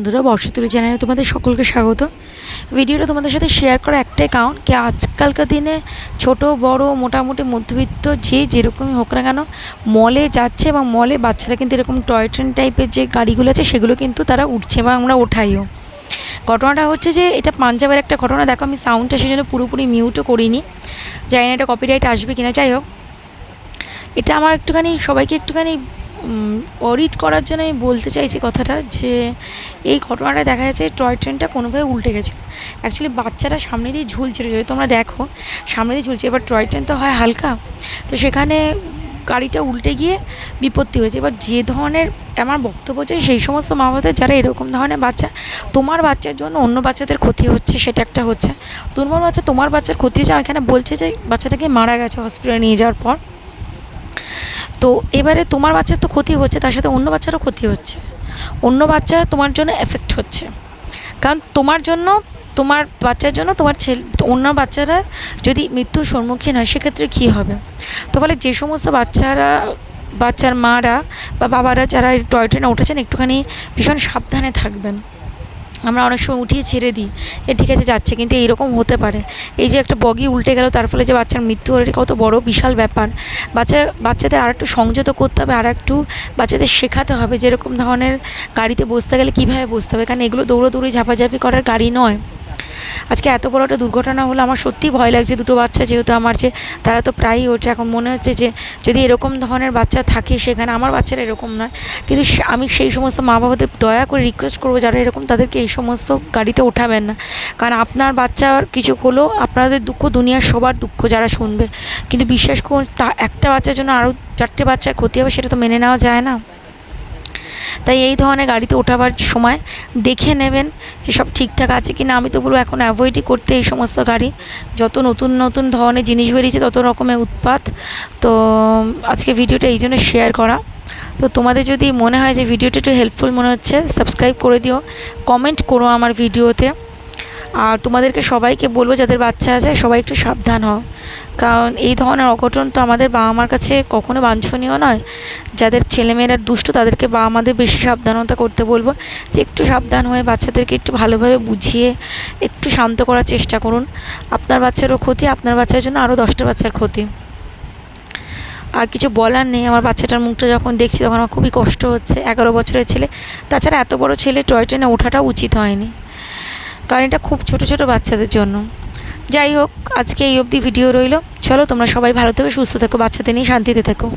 বন্ধুরা, বর্ষতুলি চ্যানেলে তোমাদের সকলকে স্বাগত। ভিডিওটা তোমাদের সাথে শেয়ার করা একটাই কারণ কি, আজকালকার দিনে ছোট, বড়, মোটামুটি মধ্যবিত্ত যে যেরকমই হোক না কেন মলে যাচ্ছে এবং মলে বাচ্চারা কিন্তু এরকম টয় ট্রেন টাইপের যে গাড়িগুলো আছে, সেগুলো কিন্তু তারা উঠছে এবং আমরা ওঠাইও। ঘটনাটা হচ্ছে যে, এটা পাঞ্জাবের একটা ঘটনা, দেখো আমি সাউন্ডটা সেজন্য পুরোপুরি মিউটও করিনি। জানি না এটা কপিরাইট আসবে কিনা, যাই হোক। এটা আমার একটুখানি, সবাইকে একটুখানি অডিট করার জন্য আমি বলতে চাইছি কথাটা যে এই ঘটনাটা দেখা যাচ্ছে টয় ট্রেনটা কোনোভাবে উল্টে গেছে। অ্যাকচুয়ালি বাচ্চারা সামনে দিয়ে ঝুলছিল, যদি তোমরা দেখো, সামনে দিয়ে ঝুলছে। এবার টয় ট্রেন তো হয় হালকা, তো সেখানে গাড়িটা উল্টে গিয়ে বিপত্তি হয়েছে। এবার যে ধরনের আমার বক্তব্য যে সেই সমস্ত মা বাবাদের, যারা এরকম ধরনের বাচ্চা, তোমার বাচ্চার জন্য অন্য বাচ্চাদের ক্ষতি হচ্ছে, সেটা একটা হচ্ছে। তোমার বাচ্চা, তোমার বাচ্চার ক্ষতি হচ্ছে, এখানে বলছে যে বাচ্চাটাকে মারা গেছে হসপিটালে নিয়ে যাওয়ার পর। তো এবারে তোমার বাচ্চার তো ক্ষতি হচ্ছে, তার সাথে অন্য বাচ্চারও ক্ষতি হচ্ছে। অন্য বাচ্চার তোমার জন্য এফেক্ট হচ্ছে। কারণ তোমার জন্য, তোমার বাচ্চার জন্য তোমার ছেলে, অন্য বাচ্চারা যদি মৃত্যুর সম্মুখীন হয়, সেক্ষেত্রে কী হবে? তো বলে যে সমস্ত বাচ্চারা, বাচ্চার মারা বা বাবারা যারা টয় ট্রেনে উঠেছেন, একটুখানি ভীষণ সাবধানে থাকবেন। আমরা অনেক সময় উঠিয়ে ছেড়ে দিই। এ ঠিক আছে, যাচ্ছে, কিন্তু এইরকম হতে পারে। এই যে একটা বগি উল্টে গেল, তার ফলে যে বাচ্চার মৃত্যু হলো কত বড় বিশাল ব্যাপার। বাচ্চা, বাচ্চাদের আর একটু সংযত করতে হবে আর একটু বাচ্চাদের শেখাতে হবে, যেরকম ধরনের গাড়িতে বসতে গেলে কীভাবে বসতে হবে, কারণ এগুলো দৌড়ো দৌড়ে ঝাপাঝাপি করার গাড়ি নয়। আজকে এত বড় একটা দুর্ঘটনা হলো, আমার সত্যিই ভয় লাগছে দুটো বাচ্চা যেহেতু আমার যে, তারা তো প্রায়ই ওঠে। এখন মনে হচ্ছে যে, যদি এরকম ধরনের বাচ্চা থাকে সেখানে, আমার বাচ্চারা এরকম নয়। কিন্তু আমি সেই সমস্ত মা বাবাদের দয়া করে রিকোয়েস্ট করব যারা এরকম তাদেরকে এই সমস্ত গাড়িতে ওঠাবেন না। কারণ আপনার বাচ্চার কিছু হলো আপনাদের দুঃখ, দুনিয়ার সবার দুঃখ যারা শুনবে। কিন্তু বিশ্বাস করুন, তা একটা বাচ্চার জন্য আরও চারটে বাচ্চার ক্ষতি হবে, সেটা তো মেনে নেওয়া যায় না। তাই এই ধরনের গাড়িতে ওঠাবার সময় দেখে নেবেন যে সব ঠিকঠাক আছে কি না আমি তো বলব এখন অ্যাভয়েডই করতে এই সমস্ত গাড়ি। যত নতুন নতুন ধরনের জিনিস বেরিয়েছে, তত রকমের উৎপাত। তো, আজকে ভিডিওটা এই জন্য শেয়ার করা। তো তোমাদের যদি মনে হয় যে ভিডিওটা একটু হেল্পফুল মনে হচ্ছে সাবস্ক্রাইব করে দিও। কমেন্ট করো আমার ভিডিওতে। আর তোমাদেরকে সবাইকে বলব, যাদের বাচ্চা আছে, সবাই একটু সাবধান হও। কারণ এই ধরনের অঘটন তো আমাদের বাবা মার কাছে কখনো বাঞ্ছনীয় নয়। যাদের ছেলেমেয়েরা দুষ্ট, তাদেরকে বাবা মাদের বেশি সাবধানতা করতে বলব যে একটু সাবধান হয়ে বাচ্চাদেরকে একটু ভালোভাবে বুঝিয়ে, একটু শান্ত করার চেষ্টা করুন। আপনার বাচ্চারও ক্ষতি, আপনার বাচ্চার জন্য আরও দশটা বাচ্চার ক্ষতি। আর কিছু বলার নেই, আমার বাচ্চাটার মুখটা যখন দেখছি তখন আমার খুবই কষ্ট হচ্ছে। এগারো বছরের ছেলে, তাছাড়া এত বড় ছেলে টয় ট্রেনে ওঠাটা উচিত হয়নি। কারণ এটা খুব ছোট ছোট বাচ্চাদের জন্য। যাই হোক, আজকে এই অবধি ভিডিও রইল। চলো, তোমরা সবাই ভালো থেকো, সুস্থ থেকো, বাচ্চাদের নিয়ে শান্তিতে থেকো।